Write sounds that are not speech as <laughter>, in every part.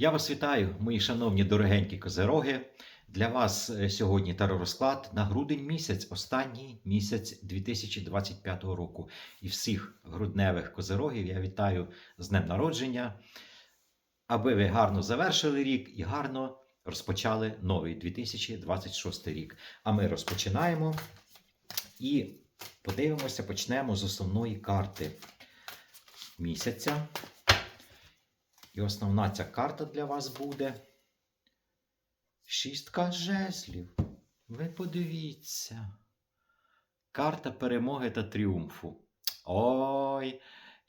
Я вас вітаю, мої шановні дорогенькі козероги. Для вас е, сьогодні таророзклад на грудень місяць, останній місяць 2025 року. І всіх грудневих козерогів я вітаю з днем народження, аби ви гарно завершили рік і гарно розпочали новий 2026 рік. А ми розпочинаємо і подивимося, почнемо з основної карти місяця. І основна ця карта для вас буде. Шістка жезлів. Ви подивіться. Карта перемоги та тріумфу. Ой,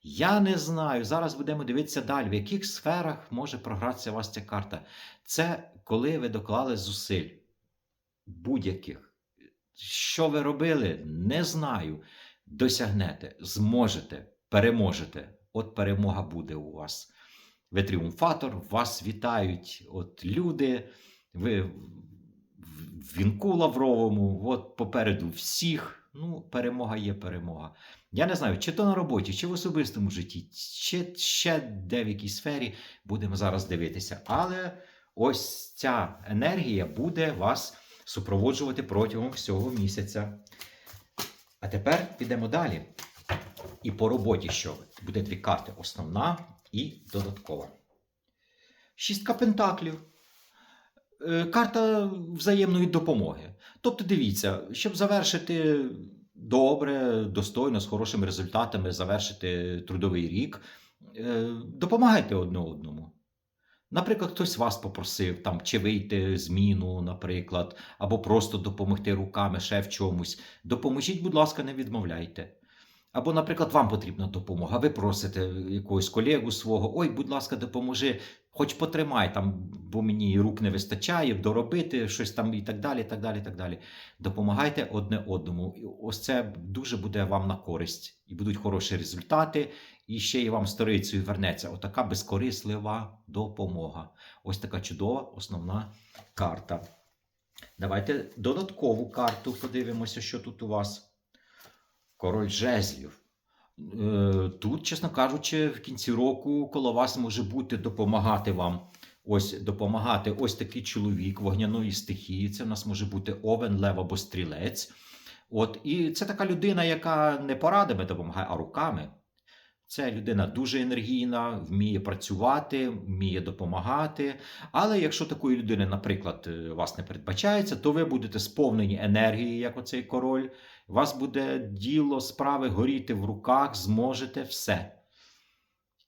я не знаю. Зараз будемо дивитися далі, в яких сферах може програтися у вас ця карта. Це коли ви доклали зусиль будь-яких. Що ви робили, не знаю. Досягнете, зможете, переможете. От перемога буде у вас. Ви тріумфатор, вас вітають от люди, ви в вінку лавровому, от попереду всіх. Ну, перемога є перемога. Я не знаю, чи то на роботі, чи в особистому житті, чи ще де в якій сфері будемо зараз дивитися. Але ось ця енергія буде вас супроводжувати протягом всього місяця. А тепер підемо далі. І по роботі що? Буде дві карти: основна і додаткова. Шістка пентаклів. Е, Карта взаємної допомоги. Тобто, дивіться, щоб завершити добре, достойно, з хорошими результатами, завершити трудовий рік, е, допомагайте одне одному. Наприклад, хтось вас попросив там, чи вийти зміну, наприклад, або просто допомогти руками ще в чомусь. Допоможіть, будь ласка, не відмовляйте. Або, наприклад, вам потрібна допомога, ви просите якогось колегу свого, ой, будь ласка, допоможи, хоч потримай там, бо мені рук не вистачає, доробити щось там і так далі. так далі, так далі. Допомагайте одне одному. І Ось це дуже буде вам на користь. І будуть хороші результати, і ще й вам сторицею вернеться. Отака безкорислива допомога. Ось така чудова основна карта. Давайте додаткову карту подивимося, що тут у вас. Король жезлів. Е, Тут, чесно кажучи, в кінці року коло вас може бути допомагати вам. Ось допомагати ось такий чоловік вогняної стихії. Це в нас може бути овен, лев або стрілець. От, І це така людина, яка не порадами допомагає, а руками. Це людина дуже енергійна, вміє працювати, вміє допомагати. Але якщо такої людини, наприклад, е, вас не передбачається, то ви будете сповнені енергії, як оцей король. У вас буде діло справи горіти в руках, зможете все.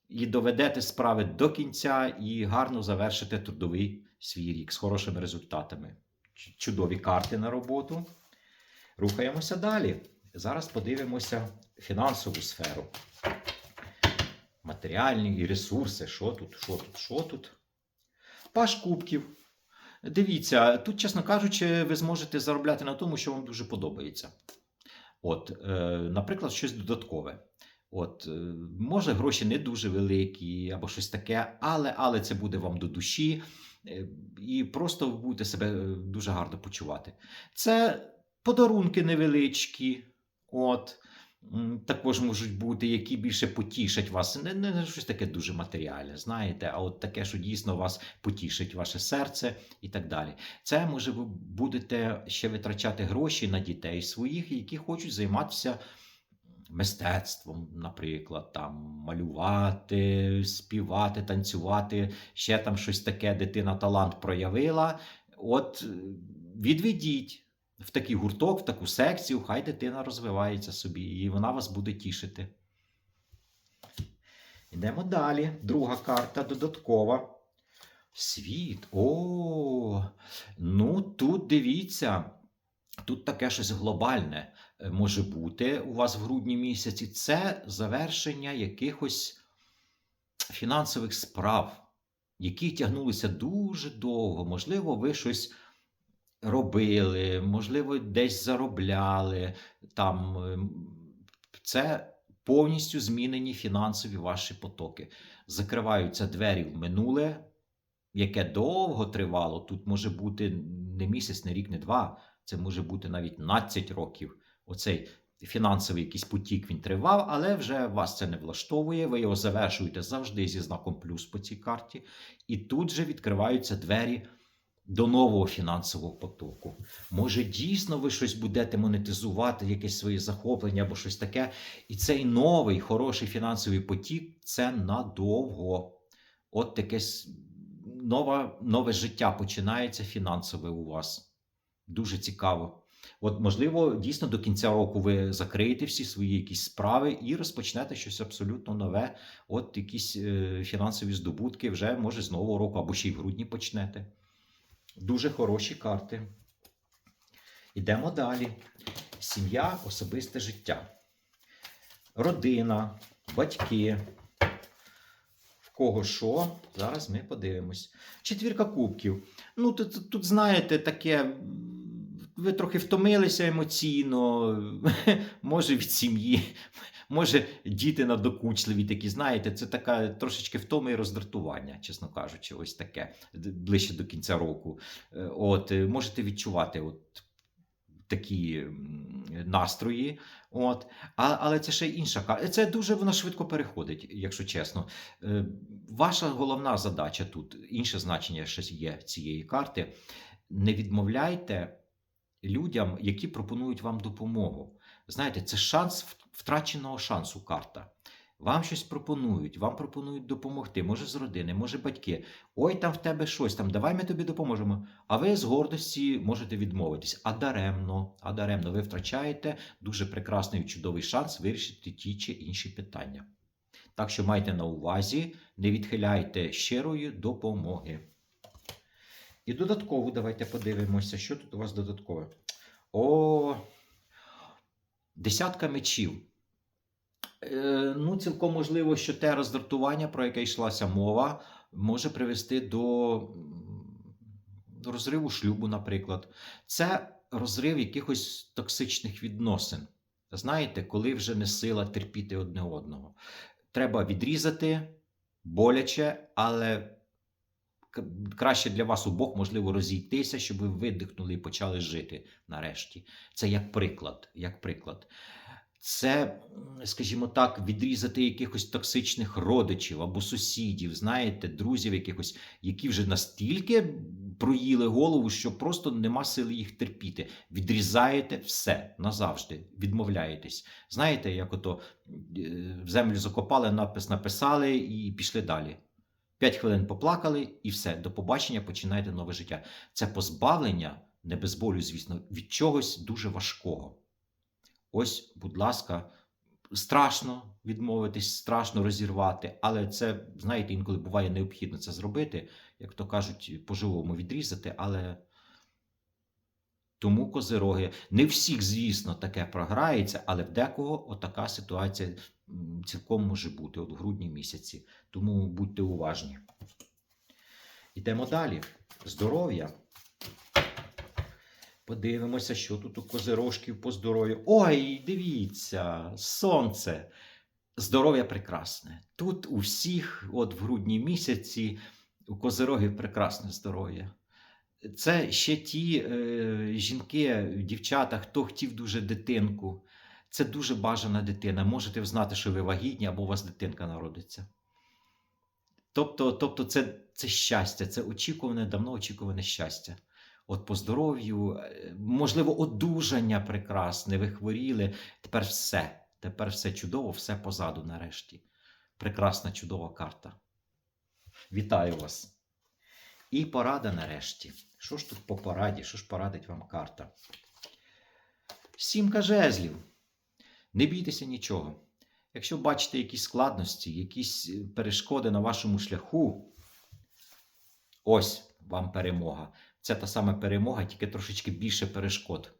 І доведете справи до кінця і гарно завершите трудовий свій рік з хорошими результатами. Чудові карти на роботу. Рухаємося далі. Зараз подивимося фінансову сферу. Матеріальні ресурси. Що тут? Що тут? Що тут? Паш кубків. Дивіться, тут, чесно кажучи, ви зможете заробляти на тому, що вам дуже подобається. От, е, наприклад, щось додаткове. От, е, може, гроші не дуже великі або щось таке, але, але це буде вам до душі, е, і просто ви будете себе дуже гарно почувати. Це подарунки невеличкі. От. Також можуть бути, які більше потішать вас. Не, не щось таке дуже матеріальне, знаєте, а от таке, що дійсно вас потішить ваше серце і так далі. Це може ви будете ще витрачати гроші на дітей своїх, які хочуть займатися мистецтвом, наприклад, там малювати, співати, танцювати, ще там щось таке, дитина талант проявила. От відведіть в такий гурток, в таку секцію, хай дитина розвивається собі, і вона вас буде тішити. Йдемо далі. Друга карта додаткова. Світ. О, ну тут дивіться. Тут таке щось глобальне е, може бути у вас в грудні місяці. Це завершення якихось фінансових справ, які тягнулися дуже довго. Можливо, ви щось робили, можливо, десь заробляли. Там ем, це повністю змінені фінансові ваші потоки. Закриваються двері в минуле, яке довго тривало. Тут може бути не місяць, не рік, не два. Це може бути навіть 12 років. Оцей фінансовий якийсь потік він тривав, але вже вас це не влаштовує. Ви його завершуєте завжди зі знаком плюс по цій карті. І тут же відкриваються двері до нового фінансового потоку. Може, дійсно ви щось будете монетизувати, якесь своє захоплення або щось таке. І цей новий хороший фінансовий потік це надовго. От таке нове, нове життя починається фінансове у вас. Дуже цікаво. От, можливо, дійсно до кінця року ви закриєте всі свої якісь справи і розпочнете щось абсолютно нове. От якісь е, фінансові здобутки вже може з нового року або ще й в грудні почнете. Дуже хороші карти. Ідемо далі. Сім'я, особисте життя. Родина, батьки. В кого що? Зараз ми подивимось. Четвірка кубків. Ну, тут, тут знаєте, таке. Ви трохи втомилися емоційно, <laughs> може від сім'ї, може діти надокучливі такі, знаєте, це така трошечки втома і роздратування, чесно кажучи, ось таке ближче до кінця року. Е, От, е, можете відчувати от такі настрої. От. А, але це ще інша карта. Це дуже вона швидко переходить, якщо чесно. Е, Ваша головна задача тут, інше значення ще є цієї карти. Не відмовляйте людям, які пропонують вам допомогу. Знаєте, це шанс втраченого шансу карта. Вам щось пропонують, вам пропонують допомогти, може з родини, може батьки. Ой, там в тебе щось, там давай ми тобі допоможемо. А ви з гордості можете відмовитись. А даремно, а даремно, ви втрачаєте дуже прекрасний чудовий шанс вирішити ті чи інші питання. Так що майте на увазі, не відхиляйте щирої допомоги. І додатково давайте подивимося, що тут у вас додаткове. О, десятка мечів. Е, ну, цілком можливо, що те роздратування, про яке йшлася мова, може привести до розриву шлюбу, наприклад. Це розрив якихось токсичних відносин. Знаєте, коли вже не сила терпіти одне одного. Треба відрізати боляче, але краще для вас обох можливо розійтися, щоб ви видихнули і почали жити нарешті. Це як приклад. Як приклад. Це, скажімо так, відрізати якихось токсичних родичів або сусідів, знаєте, друзів якихось, які вже настільки проїли голову, що просто нема сили їх терпіти. Відрізаєте все назавжди, відмовляєтесь. Знаєте, як ото е, в землю закопали, напис написали і пішли далі. П'ять хвилин поплакали і все, до побачення починайте нове життя. Це позбавлення, не без болю, звісно, від чогось дуже важкого. Ось, будь ласка, страшно відмовитись, страшно розірвати, але це, знаєте, інколи буває необхідно це зробити, як то кажуть, по-живому відрізати, але. Тому козироги. Не всіх, звісно, таке програється, але в декого отака ситуація цілком може бути от в грудні місяці. Тому будьте уважні. Йдемо далі. Здоров'я. Подивимося, що тут у козирожків по здоров'ю. Ой, дивіться, сонце. Здоров'я прекрасне. Тут у всіх, от в грудні місяці, у козирогів прекрасне здоров'я. Це ще ті е, жінки, дівчата, хто хотів дуже дитинку. Це дуже бажана дитина. Можете взнати, що ви вагітні або у вас дитинка народиться. Тобто, тобто це, це щастя, це очікуване, давно очікуване щастя. От по здоров'ю, е, можливо, одужання прекрасне, ви хворіли. Тепер все. Тепер все чудово, все позаду нарешті. Прекрасна, чудова карта. Вітаю вас. І порада нарешті. Що ж тут по пораді? Що ж порадить вам карта? Сімка жезлів. Не бійтеся нічого. Якщо бачите якісь складності, якісь е, перешкоди на вашому шляху, ось вам перемога. Це та сама перемога, тільки трошечки більше перешкод.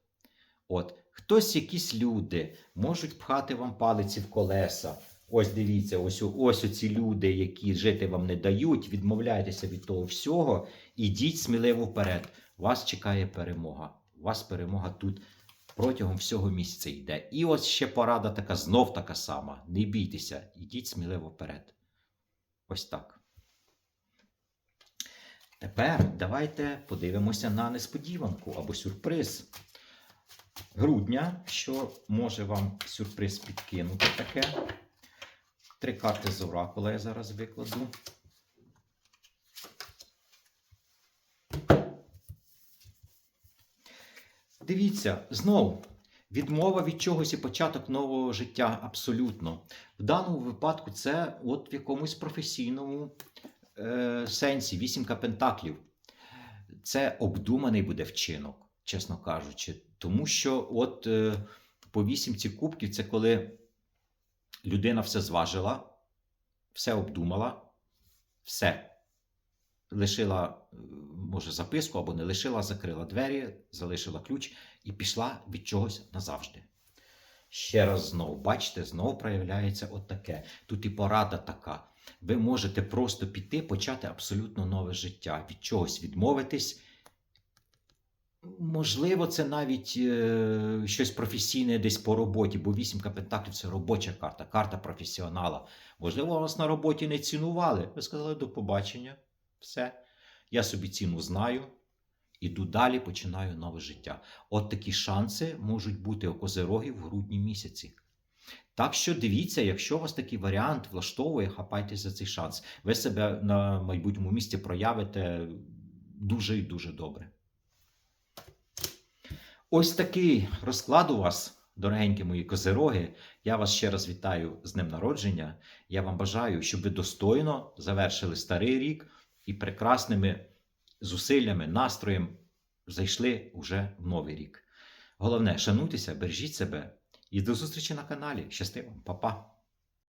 От, хтось, якісь люди можуть пхати вам палиці в колеса. Ось дивіться, ось, ось оці люди, які жити вам не дають, відмовляйтеся від того всього, ідіть сміливо вперед. Вас чекає перемога. У вас перемога тут протягом всього місяця йде. І ось ще порада така, знов така сама. Не бійтеся, ідіть сміливо вперед. Ось так. Тепер давайте подивимося на несподіванку або сюрприз. грудня, що може вам сюрприз підкинути таке. Три карти з оракула я зараз викладу. Дивіться, знов відмова від чогось і початок нового життя абсолютно. В даному випадку це от в якомусь професійному е, сенсі вісімка пентаклів. Це обдуманий буде вчинок, чесно кажучи. Тому що от е, по вісімці кубків це коли людина все зважила, все обдумала, все. Лишила, е, може, записку або не лишила, закрила двері, залишила ключ і пішла від чогось назавжди. Ще раз знову, бачите, знову проявляється от таке. Тут і порада така. Ви можете просто піти, почати абсолютно нове життя, від чогось відмовитись. Можливо, це навіть е, щось професійне десь по роботі, бо вісімка пентаклів це робоча карта, карта професіонала. Можливо, вас на роботі не цінували. Ви сказали до побачення. Все. Я собі ціну знаю. Іду далі, починаю нове життя. От такі шанси можуть бути у козирогів в грудні місяці. Так що дивіться, якщо вас такий варіант влаштовує, хапайтесь за цей шанс. Ви себе на майбутньому місці проявите дуже і дуже добре. Ось такий розклад у вас, дорогенькі мої козироги. Я вас ще раз вітаю з днем народження. Я вам бажаю, щоб ви достойно завершили старий рік і прекрасними зусиллями, настроєм зайшли уже в новий рік. Головне, шануйтеся, бережіть себе і до зустрічі на каналі. Щасти вам, Па-па!